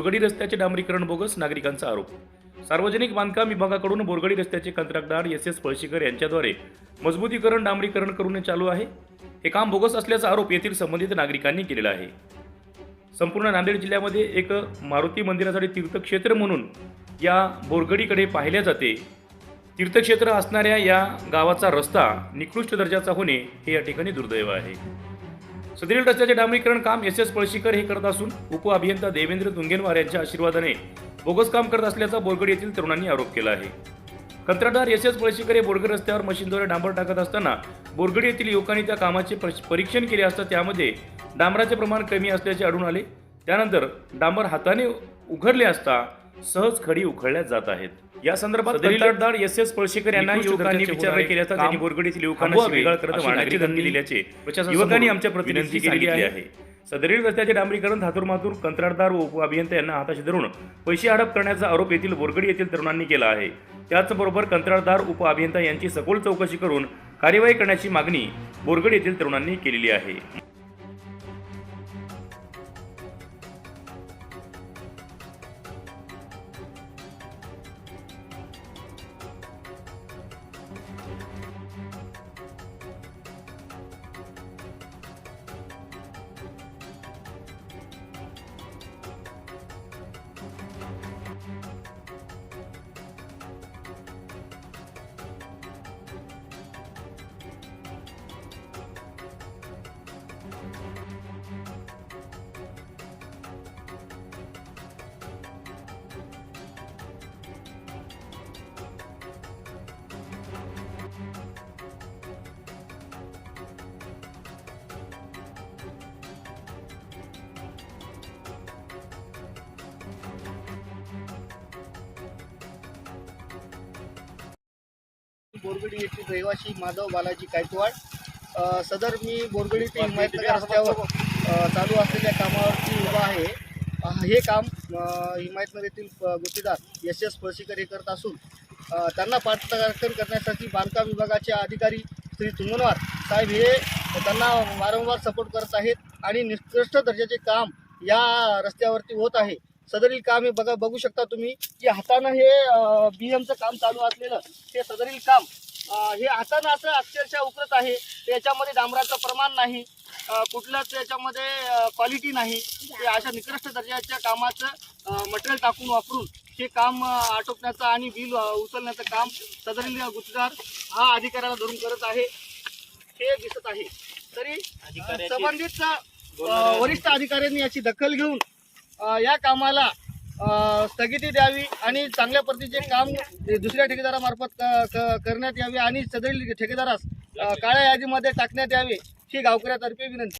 बोरगडी रस्त्याचे डांबरीकरण बोगस नागरिकांचा आरोप. सार्वजनिक बांधकाम विभागाकडून बोरगडी रस्त्याचे कंत्राटदार एस एस पळशीकर यांच्याद्वारे मजबूतीकरण डांबरीकरण करून चालू आहे. हे काम बोगस असल्याचा आरोप येथील संबंधित नागरिकांनी केलेला आहे. संपूर्ण नांदेड जिल्ह्यामध्ये एक मारुती मंदिरासाठी तीर्थक्षेत्र म्हणून या बोरगडीकडे पाहिले जाते. तीर्थक्षेत्र असणाऱ्या या गावाचा रस्ता निकृष्ट दर्जाचा होणे हे या ठिकाणी दुर्दैव आहे. सदरील रस्त्याचे डांबरीकरण काम एस एस पळशीकर हे करत असून उपअभियंता देवेंद्र तुंगेनवार यांच्या आशीर्वादाने बोगस काम करत असल्याचा बोरगड येथील तरुणांनी आरोप केला आहे. कंत्राटदार एस एस पळशीकर हे बोरगड रस्त्यावर मशीनद्वारे डांबर टाकत असताना बोरगड येथील युवकांनी त्या कामाचे परीक्षण केले असता त्यामध्ये डांबराचे प्रमाण कमी असल्याचे आढळून आले. त्यानंतर डांबर हाताने उघडले असता सहज खडी उखळल्या जात आहेत. या संदर्भात कंत्राटदार एस एस पळशीकर यांना युवकांनी विचारणा केली असता त्यांनी बोरगड येथील युवकांना वेगळा करत वाहनाची धमकी दिल्याचे युवकांनी आमच्या प्रतिनिधी केलेली आहे. सदरील रस्त्याचे डांबरीकरण धातूर मातूर कंत्राटदार व उपअभियंता यांना हाताशी धरून पैसे हडप करण्याचा आरोप येथील बोरगडी येथील तरुणांनी केला आहे. त्याचबरोबर कंत्राटदार उपअभियंता यांची सखोल चौकशी करून कार्यवाही करण्याची मागणी बोरगड येथील तरुणांनी केलेली आहे. बोरगडी येथील रहिवासी माधव बालाजी गायकवाड. सदर मी बोरगडी ते हिमायतनगर रस्त्यावर चालू असलेल्या कामावरती उभा आहे. हे काम हिमायतनगर येथील गुत्तेदार एस एस पळशीकर हे करत असून त्यांना पाठराखण करण्यासाठी बांधकाम विभागाचे अधिकारी श्री तुंगनवार साहेब हे त्यांना वारंवार सपोर्ट करत आहेत आणि निकृष्ट दर्जाचे काम या रस्त्यावरती होत आहे. सदरील काम हे बघा बघू शकता तुम्ही की हातानं हे बी एमचं काम चालू असलेलं हे सदरील काम हे हातानं असं अक्षरशः उकरत आहे त्याच्यामध्ये डांबराचं प्रमाण नाही अ, कुठलंच याच्यामध्ये क्वालिटी नाही. ते अशा निकृष्ट दर्जाच्या कामाचं मटेरियल टाकून वापरून हे काम आटोपण्याचं आणि बिल उचलण्याचं काम सदरील गुत्तेदार हा अधिकाऱ्याला धरून करत आहे. हे दिसत आहे. तरी संबंधित वरिष्ठ अधिकाऱ्यांनी याची दखल घेऊन या कामाला स्थगिती द्यावी आणि चांगल्या पद्धतीचे काम दुसऱ्या ठेकेदारामार्फत करण्यात यावे आणि सदरील ठेकेदारास काळ्या यादीमध्ये टाकण्यात यावे ही गावकऱ्यातर्फे विनंती.